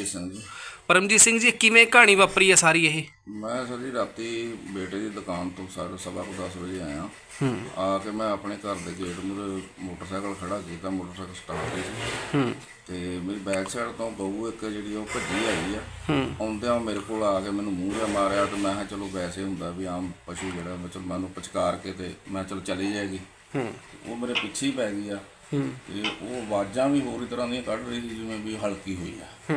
ਪਰਮਜੀਤ ਸਿੰਘ ਜੀ। ਪਰਮਜੀਤ ਸਿੰਘ ਜੀ ਕਿਵੇਂ ਕਹਾਣੀ ਵਾਪਰੀ ਹੈ ਸਾਰੀ ਇਹ? ਮੈਂ ਸਰ ਜੀ ਰਾਤੀ ਬੇਟੇ ਦੀ ਦੁਕਾਨ ਤੋਂ ਸਾਢੇ ਸਵਾ ਕੁ 10 ਵਜੇ ਆਇਆ। ਆ ਕੇ ਮੈਂ ਆਪਣੇ ਘਰ ਦੇ ਗੇਟ ਮੂਹਰੇ ਮੋਟਰਸਾਈਕਲ ਖੜਾ ਕੀਤਾ ਮੋਟਰਸਾਈਕਲ ਸਟਾਰਟ ਹੀ ਸੀ ਹੂੰ। ਤੇ ਮੇਰੀ ਬੈਕ ਸਾਈਡ ਤੋਂ ਬਹੂ ਇੱਕ ਜਿਹੜੀ ਉਹ ਭੱਜੀ ਆਈ ਆ। ਆਉਂਦਿਆਂ ਉਹ ਮੇਰੇ ਕੋਲ ਆ ਕੇ ਮੈਨੂੰ ਮੂੰਹ ਜਿਹਾ ਮਾਰਿਆ ਤੇ ਮੈਂ ਕਿਹਾ ਚਲੋ ਵੈਸੇ ਹੁੰਦਾ ਵੀ ਆਮ ਪਸ਼ੂ ਜਿਹੜਾ ਮੈਂ ਚਲ ਮੈਨੂੰ ਪਛਕਾਰ ਕੇ ਤੇ ਮੈਂ ਚਲ ਚਲੀ ਜਾਏਗੀ। ਹੂੰ। ਉਹ ਮੇਰੇ ਪਿੱਛੇ ਹੀ ਪੈ ਗਈ ਆ। ਹੂੰ ਤੇ ਉਹ ਆਵਾਜ਼ਾਂ ਵੀ ਹੋਰ ਹੀ ਤਰ੍ਹਾਂ ਦੀਆਂ ਕੱਢ ਰਹੀ ਸੀ ਜਿਵੇਂ ਵੀ ਹਲਕੀ ਹੋਈ ਆ।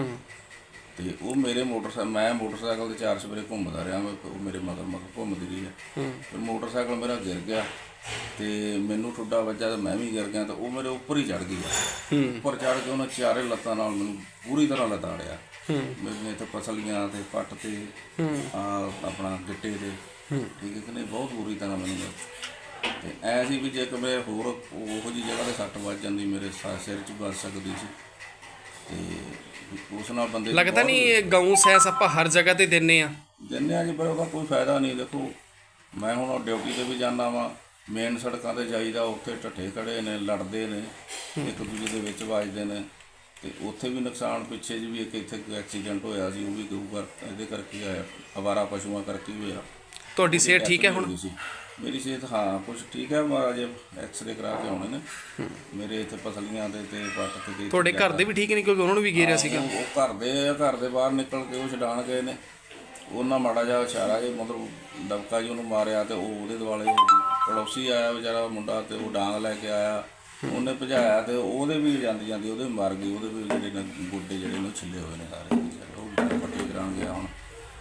ਤੇ ਉਹ ਮੇਰੇ ਮੋਟਰਸਾਈਕਲ ਮੈਂ ਮੋਟਰਸਾਈਕਲ ਤੇ ਚਾਰ ਸਵੇਰੇ ਘੁੰਮਦਾ ਰਿਹਾ ਉਹ ਮੇਰੇ ਮਗਰ ਮਗਰ ਘੁੰਮਦੀ ਰਹੀ ਹੈ। ਫਿਰ ਮੋਟਰਸਾਈਕਲ ਮੇਰਾ ਗਿਰ ਗਿਆ ਤੇ ਮੈਨੂੰ ਠੁੱਡਾ ਵੱਜਾ ਤੇ ਮੈਂ ਵੀ ਗਿਰ ਗਿਆ ਤੇ ਉਹ ਮੇਰੇ ਉੱਪਰ ਹੀ ਚੜ ਗਈ ਉੱਪਰ ਚੜ ਕੇ ਉਹਨੇ ਚਾਰੇ ਲੱਤਾਂ ਨਾਲ ਮੈਨੂੰ ਪੂਰੀ ਤਰ੍ਹਾਂ ਲਤਾੜਿਆ। ਮੇਰੇ ਇੱਥੇ ਪਸਲੀਆਂ ਤੇ ਪੱਟ ਤੇ ਆ ਆਪਣਾ ਗਿੱਟੇ ਤੇ। ਠੀਕ ਹੈ ਕਿ ਨਹੀਂ? ਬਹੁਤ ਬੁਰੀ ਤਰ੍ਹਾਂ ਮੈਨੂੰ ਤੇ ਐ ਸੀ ਵੀ ਜੇ ਕਿ ਮੇਰੇ ਹੋਰ ਉਹੋ ਜੀ ਜਗ੍ਹਾ ਤੇ ਸੱਟ ਵੱਜ ਜਾਂਦੀ ਮੇਰੇ ਸਾ- ਸਿਰ 'ਚ ਵੱਜ ਸਕਦੀ ਸੀ। ਤੇ ਉਸ ਨਾਲ ਬੰਦੇ ਦੀ ਲੱਗਦਾ ਬਹੁਤ ਨਹੀਂ ਇਹ ਗਊ ਸੈਂਸ ਆਪਾਂ ਹਰ ਜਗ੍ਹਾ ਤੇ ਦਿੰਨੇ ਆ। ਦਿੰਦੇ ਆ ਜੀ ਪਰ ਉਹਦਾ ਕੋਈ ਫਾਇਦਾ ਨਹੀਂ। ਦੇਖੋ ਮੈਂ ਹੁਣ ਡਿਊਟੀ ਤੇ ਵੀ ਜਾਂਦਾ ਵਾਂ। ਮੇਨ ਸੜਕਾਂ ਤੇ ਜਾਈਦਾ ਉੱਥੇ ਢੱਠੇ ਖੜੇ ਨੇ ਲੜਦੇ ਨੇ ਇੱਕ ਦੂਜੇ ਦੇ ਵਿੱਚ ਵੱਜਦੇ ਨੇ। ਤੇ ਉੱਥੇ ਵੀ ਨੁਕਸਾਨ ਪਿੱਛੇ ਜੀ ਵੀ ਇੱਕ ਇੱਥੇ ਐਕਸੀਡੈਂਟ ਹੋਇਆ ਸੀ ਉਹ ਵੀ ਗਊ ਕਰ ਇਹਦੇ ਕਰਕੇ ਆਇਆ ਅਵਾਰਾ ਪਸ਼ੂਆਂ ਕਰਕੇ ਹੀ ਹੋਇਆ। ਤੁਹਾਡੀ ਸਿਹਤ ਠੀਕ ਹੈ ਹੁਣ। ਮੇਰੀ ਸਿਹਤ ਹਾਂ ਕੁਝ ਠੀਕ ਹੈ ਮਹਾਰਾਜ ਐਕਸ-ਰੇ ਕਰਾ ਕੇ ਆਉਣੇ ਨੇ। ਮੇਰੇ ਇੱਥੇ ਪਸਲੀਆਂ ਦੇ ਤੇ ਪੱਟ ਤੇ ਗਈ ਤੁਹਾਡੇ ਘਰ ਦੇ ਵੀ ਠੀਕ ਨਹੀਂ ਕਿਉਂਕਿ ਉਹਨਾਂ ਨੂੰ ਵੀ ਗੇਰਿਆ ਸੀਗਾ। ਉਹ ਉਹ ਘਰ ਦੇ ਘਰ ਦੇ ਬਾਹਰ ਨਿਕਲ ਕੇ ਉਹ ਛਡਾਣ ਗਏ ਨੇ। ਉਹਨਾਂ ਮਾੜਾ ਜਿਹਾ ਇਸ਼ਾਰਾ ਜਿਹਾ ਮਤਲਬ ਦਬਕਾ ਜੀ ਉਹਨੂੰ ਮਾਰਿਆ ਤੇ ਉਹ ਉਹਦੇ ਦੁਆਲੇ ਹੋ ਗਈ ਪੜੋਸੀ ਆਇਆ ਵਿਚਾਰਾ ਮੁੰਡਾ ਤੇ ਉਹ ਡਾਂਗ ਲੈ ਕੇ ਆਇਆ। ਉਹਨੇ ਭਜਾਇਆ ਤੇ ਉਹਦੇ ਵੀ ਜਾਂਦੀ ਜਾਂਦੀ ਉਹਦੇ ਮਰ ਗਈ ਉਹਦੇ ਵੀ ਜਿਹੜੇ ਨੇ ਗੁੱਡੇ ਜਿਹੜੇ ਨੇ ਉਹ ਛਿੱਲੇ ਹੋਏ ਨੇ ਸਾਰੇ। ਉਹ ਪੱਟੀ ਕਰਾਉਣ ਗਿਆ ਹੁਣ।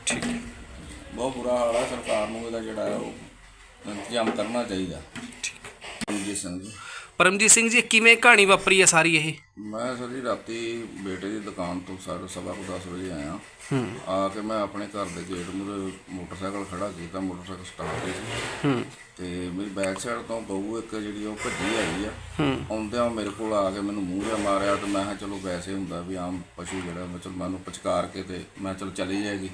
ਠੀਕ ਹੈ। ਬਹੁਤ ਬੁਰਾ ਹਾਲ ਹੈ ਸਰਕਾਰ ਨੂੰ ਇਹਦਾ ਜਿਹੜਾ ਹੈ ਉਹ ਇੰਤਜ਼ਾਮ ਕਰਨਾ ਚਾਹੀਦਾ। ਜੀ ਸਿੰਘ ਜੀ। ਪਰਮਜੀਤ ਸਿੰਘ ਜੀ ਕਿਵੇਂ ਕਹਾਣੀ ਵਾਪਰੀ ਹੈ ਸਾਰੀ ਇਹ? ਮੈਂ ਸਰ ਜੀ ਰਾਤੀ ਬੇਟੇ ਦੀ ਦੁਕਾਨ ਤੋਂ ਸਾਢੇ ਸਵਾ ਕੁ 10 ਵਜੇ ਆਇਆ। ਆ ਕੇ ਮੈਂ ਆਪਣੇ ਘਰ ਦੇ ਗੇਟ ਮੂਹਰੇ ਮੋਟਰਸਾਈਕਲ ਖੜਾ ਕੀਤਾ ਮੋਟਰਸਾਈਕਲ ਸਟਾਰਟ ਹੂੰ। ਤੇ ਮੇਰੀ ਬੈਕ ਸਾਈਡ ਤੋਂ ਬਹੂ ਇੱਕ ਜਿਹੜੀ ਉਹ ਭੱਜੀ ਆਈ ਆ। ਆਉਂਦਿਆਂ ਮੇਰੇ ਕੋਲ ਆ ਕੇ ਮੈਨੂੰ ਮੂੰਹ ਜਿਹਾ ਮਾਰਿਆ ਤੇ ਮੈਂ ਕਿਹਾ ਚਲੋ ਵੈਸੇ ਹੁੰਦਾ ਵੀ ਆਮ ਪਸ਼ੂ ਜਿਹੜਾ ਮੈਂ ਚਲ ਮੈਨੂੰ ਪਛਕਾਰ ਕੇ ਤੇ ਮੈਂ ਚਲ ਚਲੀ ਜਾਏਗੀ।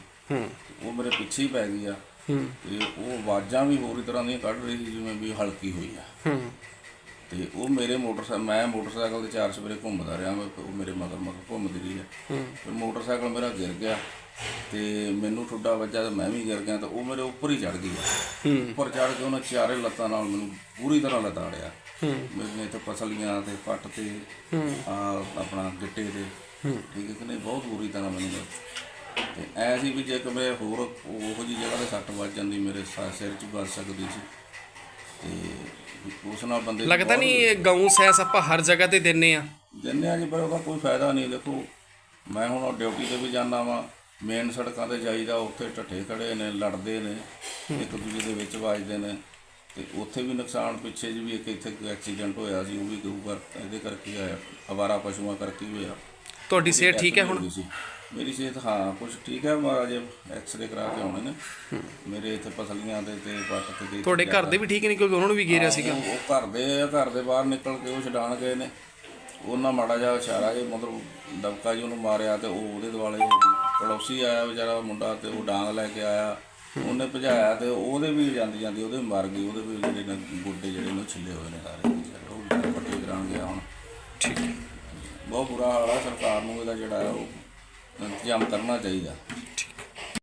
ਉਹ ਮੇਰੇ ਪਿੱਛੇ ਹੀ ਪੈ ਗਈ ਆ। ਤੇ ਉਹ ਆਵਾਜ਼ਾਂ ਵੀ ਹੋਰ ਤਰ੍ਹਾਂ ਦੀਆਂ ਕੱਢ ਰਹੀ ਸੀ ਜਿਵੇਂ ਵੀ ਹਲਕੀ ਹੋਈ ਆ। ਤੇ ਉਹ ਮੇਰੇ ਮੋਟਰਸਾਈਕਲ ਮੈਂ ਮੋਟਰਸਾਈਕਲ ਤੇ ਚਾਰ ਸਵੇਰੇ ਘੁੰਮਦਾ ਰਿਹਾ ਮੈਂ ਉਹ ਮੇਰੇ ਮਗਰ ਮਗਰ ਘੁੰਮਦੀ ਰਹੀ ਹੂੰ। ਫਿਰ ਮੋਟਰਸਾਈਕਲ ਮੇਰਾ ਗਿਰ ਗਿਆ ਤੇ ਮੈਨੂੰ ਠੁੱਡਾ ਵੱਜਾ ਤੇ ਮੈਂ ਵੀ ਗਿਰ ਗਿਆ ਤੇ ਉਹ ਮੇਰੇ ਉੱਪਰ ਹੀ ਚੜ ਗਈ ਹੂੰ। ਉੱਪਰ ਚੜ ਕੇ ਉਹਨੇ ਚਾਰੇ ਲੱਤਾਂ ਨਾਲ ਮੈਨੂੰ ਪੂਰੀ ਤਰ੍ਹਾਂ ਲਤਾੜਿਆ। ਹੂੰ। ਮੇਰੇ ਇੱਥੇ ਪਸਲੀਆਂ ਤੇ ਪੱਟ ਤੇ ਆ ਆਪਣਾ ਗਿੱਟੇ ਤੇ ਠੀਕ ਹੈ ਕਿ ਨਹੀਂ? ਬਹੁਤ ਬੁਰੀ ਤਰ੍ਹਾਂ ਮੈਨੂੰ ਤੇ ਐ ਸੀ ਵੀ ਜੇ ਕਿ ਮੇਰੇ ਹੋਰ ਉਹੋ ਜੀ ਜਗ੍ਹਾ ਤੇ ਸੱਟ ਵੱਜ ਜਾਂਦੀ ਮੇਰੇ ਸਾ- ਸਿਰ 'ਚ ਵੱਜ ਸਕਦੀ ਸੀ। ਤੇ ਉਸ ਨਾਲ ਬੰਦੇ ਦੀ ਲੱਗਦਾ ਬਹੁਤ ਨਹੀਂ ਇਹ ਗਊ ਸੈਂਸ ਆਪਾਂ ਹਰ ਜਗ੍ਹਾ ਤੇ ਦਿੰਨੇ ਆ। ਦਿੰਦੇ ਆ ਜੀ ਪਰ ਉਹਦਾ ਕੋਈ ਫਾਇਦਾ ਨਹੀਂ। ਦੇਖੋ ਮੈਂ ਹੁਣ ਡਿਊਟੀ ਤੇ ਵੀ ਜਾਂਦਾ ਵਾਂ। ਮੇਨ ਸੜਕਾਂ ਤੇ ਜਾਈਦਾ ਉੱਥੇ ਢੱਠੇ ਖੜੇ ਨੇ ਲੜਦੇ ਨੇ ਇੱਕ ਦੂਜੇ ਦੇ ਵਿੱਚ ਵੱਜਦੇ ਨੇ। ਤੇ ਉੱਥੇ ਵੀ ਨੁਕਸਾਨ ਪਿੱਛੇ ਜੀ ਵੀ ਇੱਕ ਇੱਥੇ ਐਕਸੀਡੈਂਟ ਹੋਇਆ ਸੀ ਉਹ ਵੀ ਗਊ ਕਰ ਇਹਦੇ ਕਰਕੇ ਆਇਆ ਅਵਾਰਾ ਪਸ਼ੂਆਂ ਕਰਕੇ ਹੀ ਹੋਇਆ। ਤੁਹਾਡੀ ਸਿਹਤ ਠੀਕ ਹੈ ਹੁਣ? ਸੀ। ਮੇਰੀ ਸਿਹਤ ਹਾਂ ਕੁਝ ਠੀਕ ਹੈ ਮਹਾਰਾਜ ਐਕਸ-ਰੇ ਕਰਾ ਕੇ ਆਉਣੇ ਨੇ। ਮੇਰੇ ਇੱਥੇ ਪਸਲੀਆਂ ਦੇ ਤੇ ਪੱਟ ਤੇ ਤੁਹਾਡੇ ਘਰ ਦੇ ਵੀ ਠੀਕ ਨਹੀਂ ਕਿਉਂਕਿ ਉਹਨਾਂ ਨੂੰ ਵੀ ਗੇਰਿਆ ਸੀਗਾ? ਉਹ ਉਹ ਘਰ ਦੇ ਘਰ ਦੇ ਬਾਹਰ ਨਿਕਲ ਕੇ ਉਹ ਛਡਾਣ ਗਏ ਨੇ। ਉਹਨਾਂ ਮਾੜਾ ਜਿਹਾ ਇਸ਼ਾਰਾ ਜਿਹਾ ਮਤਲਬ ਦਬਕਾ ਜੀ ਉਹਨੂੰ ਮਾਰਿਆ ਤੇ ਉਹ ਉਹਦੇ ਦੁਆਲੇ ਹੋ ਗਈ ਪੜੋਸੀ ਆਇਆ ਵਿਚਾਰਾ ਮੁੰਡਾ ਤੇ ਉਹ ਡਾਂਗ ਲੈ ਕੇ ਆਇਆ। ਉਹਨੇ ਭਜਾਇਆ ਤੇ ਉਹਦੇ ਵੀ ਜਾਂਦੀ ਜਾਂਦੀ ਉਹਦੇ ਵੀ ਮਰ ਗਈ ਉਹਦੇ ਵੀ ਜਿਹੜੇ ਨੇ ਗੁੱਡੇ ਜਿਹੜੇ ਨੇ ਉਹ ਛਿੱਲੇ ਹੋਏ ਨੇ ਸਾਰੇ। ਉਹ ਵਿਚਾਰਾ ਪੱਟੀ ਕਰਾਉਣ ਗਿਆ ਹੁਣ। ਠੀਕ ਹੈ। ਬਹੁਤ ਬੁਰਾ ਹਾਲ ਆ ਸਰਕਾਰ ਨੂੰ ਇਹਦਾ ਜਿਹੜਾ ਹੈ ਉਹ ਇੰਤਜ਼ਾਮ ਕਰਨਾ ਚਾਹੀਦਾ।